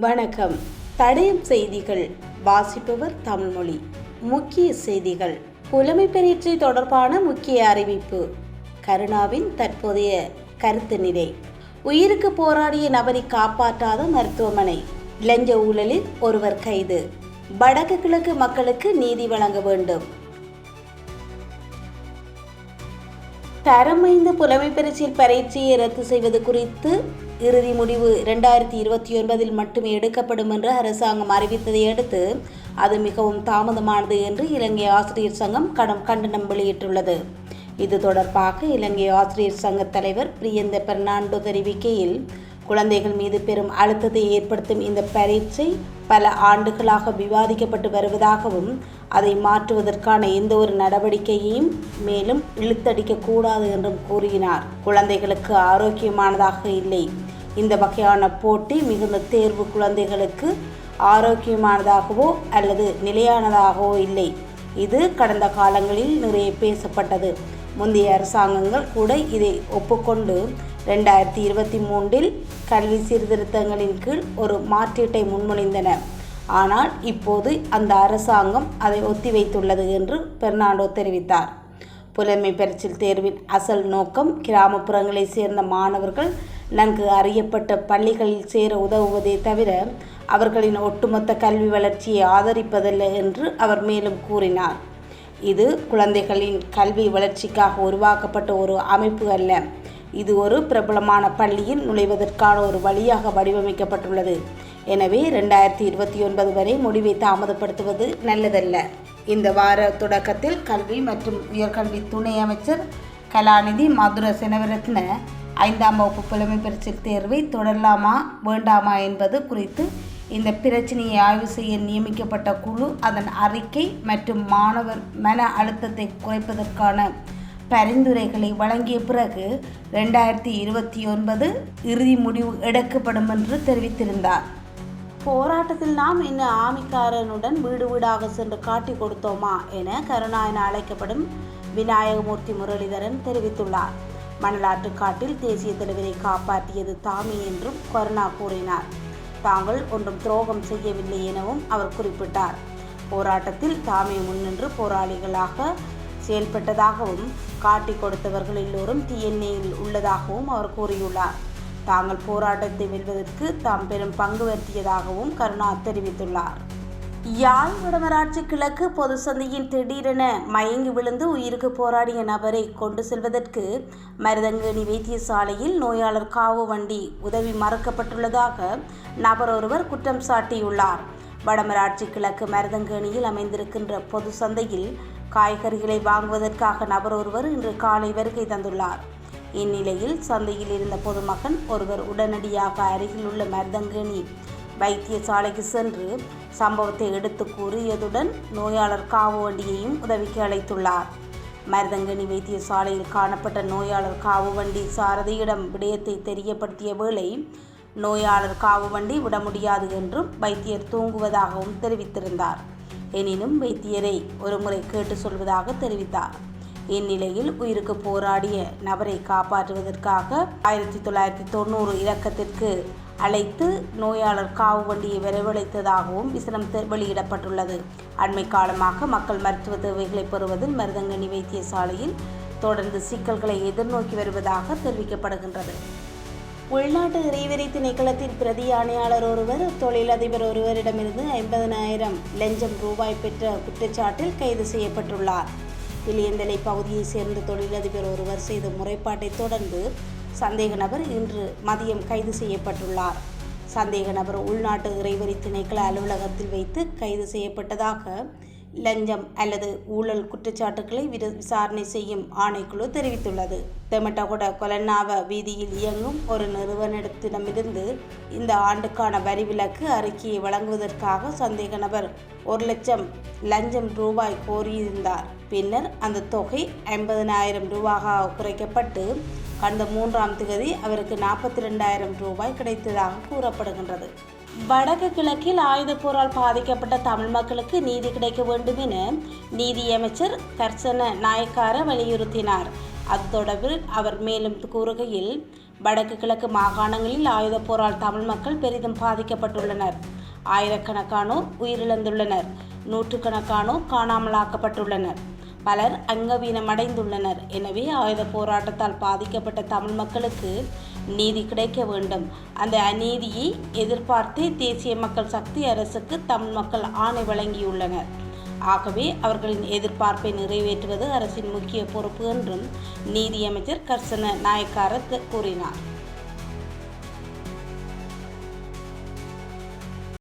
வணக்கம். தடயம் செய்திகள். வாசிப்பவர் தமிழ்மொழி. முக்கிய செய்திகள். புலமை பெயர்ச்சி தொடர்பான முக்கிய அறிவிப்பு. கருணாவின் தற்போதைய கருத்து நிலை. உயிருக்கு போராடிய நபரை காப்பாற்றாத மருத்துவமனை. லஞ்ச ஊழலில் ஒருவர் கைது. வடக்கு கிழக்கு மக்களுக்கு நீதி வழங்க வேண்டும். தரம் ஐந்து புலமை பரீட்சையில் பரீட்சையை ரத்து செய்வது குறித்து இறுதி முடிவு இரண்டாயிரத்தி இருபத்தி ஒன்பதில் மட்டுமே எடுக்கப்படும் என்று அரசாங்கம் அறிவித்ததை அடுத்து அது மிகவும் தாமதமானது என்று இலங்கை ஆசிரியர் சங்கம் கடும் கண்டனம் வெளியிட்டுள்ளது. இது தொடர்பாக இலங்கை ஆசிரியர் சங்க தலைவர் பிரியந்த பெர்னாண்டோ தெரிவிக்கையில் குழந்தைகள் மீது பெரும் அழுத்தத்தை ஏற்படுத்தும் இந்த பரீட்சை பல ஆண்டுகளாக விவாதிக்கப்பட்டு வருவதாகவும் அதை மாற்றுவதற்கான எந்த ஒரு நடவடிக்கையையும் மேலும் இழுத்தடிக்க கூடாது என்றும் கூறினார். குழந்தைகளுக்கு ஆரோக்கியமானதாக இல்லை. இந்த வகையான போட்டி மிகுந்த தேர்வு குழந்தைகளுக்கு ஆரோக்கியமானதாகவோ அல்லது நிலையானதாகவோ இல்லை. இது கடந்த காலங்களில் நிறைய பேசப்பட்டது. முந்தைய அரசாங்கங்கள் கூட இதை ஒப்புக்கொண்டு ரெண்டாயிரத்தி இருபத்தி மூன்றில் கல்வி சீர்திருத்தங்களின் கீழ் ஒரு மாற்றீட்டை முன்மொழிந்தன. ஆனால் இப்போது அந்த அரசாங்கம் அதை ஒத்திவைத்துள்ளது என்று பெர்னாண்டோ தெரிவித்தார். புலமை பரிசில் தேர்வின் அசல் நோக்கம் கிராமப்புறங்களைச் சேர்ந்த மாணவர்கள் நன்கு அறியப்பட்ட பள்ளிகளில் சேர உதவுவதே தவிர அவர்களின் ஒட்டுமொத்த கல்வி வளர்ச்சியை ஆதரிப்பதல்ல என்று அவர் மேலும் கூறினார். இது குழந்தைகளின் கல்வி வளர்ச்சிக்காக உருவாக்கப்பட்ட ஒரு அமைப்பு அல்ல. இது ஒரு பிரபலமான பள்ளியில் நுழைவதற்கான ஒரு வழியாக வடிவமைக்கப்பட்டுள்ளது. எனவே ரெண்டாயிரத்தி இருபத்தி ஒன்பது வரை முடிவை தாமதப்படுத்துவது நல்லதல்ல. இந்த வார தொடக்கத்தில் கல்வி மற்றும் உயர்கல்வி துணை அமைச்சர் கலாநிதி மதுர செனவரத்ன ஐந்தாம் வகுப்பு புலமை பரிசில் தேர்வை தொடரலாமா வேண்டாமா என்பது குறித்து இந்த பிரச்சனையை ஆய்வு செய்ய நியமிக்கப்பட்ட குழு அதன் அறிக்கை மற்றும் மாணவர் மன அழுத்தத்தை குறைப்பதற்கான பரிந்துரைகளை வழங்கிய பிறகு ரெண்டாயிரத்தி இருபத்தி ஒன்பது இறுதி முடிவு எடுக்கப்படும் என்று தெரிவித்திருந்தார். போராட்டத்தில் நாம் இன்னும் ஆமிக்காரனுடன் வீடு வீடாக சென்று காட்டி கொடுத்தோமா என கருணா என அழைக்கப்படும் விநாயகமூர்த்தி முரளிதரன் தெரிவித்துள்ளார். மணலாற்று காட்டில் தேசிய தலைவரை காப்பாற்றியது தாமே என்றும் கருணா கூறினார். தாங்கள் ஒன்றும் துரோகம் செய்யவில்லை எனவும் அவர் குறிப்பிட்டார். போராட்டத்தில் தாமே முன்னின்று போராளிகளாக செயல்பட்டதாகவும் காட்டி கொடுத்தவர்கள் எல்லோரும் டிஎன்ஏயில் உள்ளதாகவும் அவர் கூறியுள்ளார். தாங்கள் போராட்டத்தை வெல்வதற்கு தாம் பெரும் பங்கு பற்றியதாகவும் கருணா தெரிவித்துள்ளார். யாழ் வடமராட்சி கிழக்கு பொது சந்தையின் திடீரென மயங்கி விழுந்து உயிருக்கு போராடிய நபரை கொண்டு செல்வதற்கு மருதங்கேணி வைத்தியசாலையில் நோயாளர் காவு வண்டி உதவி மறுக்கப்பட்டுள்ளதாக நபர் ஒருவர் குற்றம் சாட்டியுள்ளார். வடமராட்சி கிழக்கு மருதங்கேணியில் அமைந்திருக்கின்ற பொது சந்தையில் காய்கறிகளை வாங்குவதற்காக நபர் ஒருவர் இன்று காலை வருகை தந்துள்ளார். இந்நிலையில் சந்தையில் இருந்த பொதுமகன் ஒருவர் உடனடியாக அருகில் உள்ள மருதங்கேணி வைத்தியசாலைக்கு சென்று சம்பவத்தை எடுத்து கூறியதுடன் நோயாளர் காவு வண்டியையும் உதவிக்கு அழைத்துள்ளார். மருதங்கனி வைத்தியசாலையில் காணப்பட்ட நோயாளர் காவு வண்டி சாரதியிடம் விடயத்தை தெரியப்படுத்திய வேளை நோயாளர் காவு வண்டி விட முடியாது என்றும் வைத்தியர் தூங்குவதாகவும் தெரிவித்திருந்தார். எனினும் வைத்தியரை ஒருமுறை கேட்டு சொல்வதாக தெரிவித்தார். இந்நிலையில் உயிருக்கு போராடிய நபரை காப்பாற்றுவதற்காக ஆயிரத்தி தொள்ளாயிரத்தி தொண்ணூறு இலக்கத்திற்கு அழைத்து நோயாளர் காவு வண்டியை வரவழைத்ததாகவும் விசனம் வெளியிடப்பட்டுள்ளது. அண்மை காலமாக மக்கள் மருத்துவ தேவைகளை பெறுவதில் மருதங்கனி வைத்தியசாலையில் தொடர்ந்து சிக்கல்களை எதிர்நோக்கி வருவதாக தெரிவிக்கப்படுகின்றது. உள்நாட்டு இறைவரி திணைக்களத்தின் பிரதி ஆணையாளர் ஒருவர் தொழிலதிபர் ஒருவரிடமிருந்து ஐம்பதனாயிரம் லஞ்சம் ரூபாய் பெற்ற குற்றச்சாட்டில் கைது செய்யப்பட்டுள்ளார். இளையந்தலை பகுதியைச் சேர்ந்த தொழிலதிபர் ஒருவர் செய்த முறைப்பாட்டை தொடர்ந்து சந்தேக நபர் இன்று மதியம் கைது செய்யப்பட்டுள்ளார். சந்தேக நபர் உள்நாட்டு இறைவரி திணைக்கள அலுவலகத்தில் வைத்து கைது செய்யப்பட்டதாக லஞ்சம் அல்லது ஊழல் குற்றச்சாட்டுகளை விசாரணை செய்யும் ஆணைக்குழு தெரிவித்துள்ளது. தெமட்டகுட கொலன்னாவ வீதியில் இயங்கும் ஒரு நிறுவனத்திடமிருந்து இந்த ஆண்டுக்கான வரி விலக்கு அறிக்கையை வழங்குவதற்காக சந்தேக நபர் ஒரு லட்சம் லஞ்சம் ரூபாய் கோரியிருந்தார். பின்னர் அந்த தொகை ஐம்பதனாயிரம் ரூபாக குறைக்கப்பட்டு கடந்த மூன்றாம் திகதி அவருக்கு நாற்பத்தி ரெண்டாயிரம் ரூபாய் கிடைத்ததாக கூறப்படுகின்றது. வடக்கு கிழக்கில் ஆயுதப் போரால் பாதிக்கப்பட்ட தமிழ் மக்களுக்கு நீதி கிடைக்க வேண்டும் என நீதியமைச்சர் கர்சன நாயக்கார வலியுறுத்தினார். அது தொடர்பில் அவர் மேலும் கூறுகையில் வடக்கு கிழக்கு மாகாணங்களில் ஆயுத போரால் தமிழ் மக்கள் பெரிதும் பாதிக்கப்பட்டுள்ளனர். ஆயிரக்கணக்கானோர் உயிரிழந்துள்ளனர். நூற்றுக்கணக்கானோர் காணாமலாக்கப்பட்டுள்ளனர். பலர் அங்கவீனமடைந்துள்ளனர். எனவே ஆயுத போராட்டத்தால் பாதிக்கப்பட்ட தமிழ் மக்களுக்கு நீதி கிடைக்க வேண்டும். அந்த அநீதியை எதிர்பார்த்து தேசிய மக்கள் சக்தி அரசுக்கு தமிழ் மக்கள் ஆணை வழங்கியுள்ளனர். ஆகவே அவர்களின் எதிர்பார்ப்பை நிறைவேற்றுவது அரசின் முக்கிய பொறுப்பு என்றும் நீதியமைச்சர் கர்சன நாயக்காரத் கூறினார்.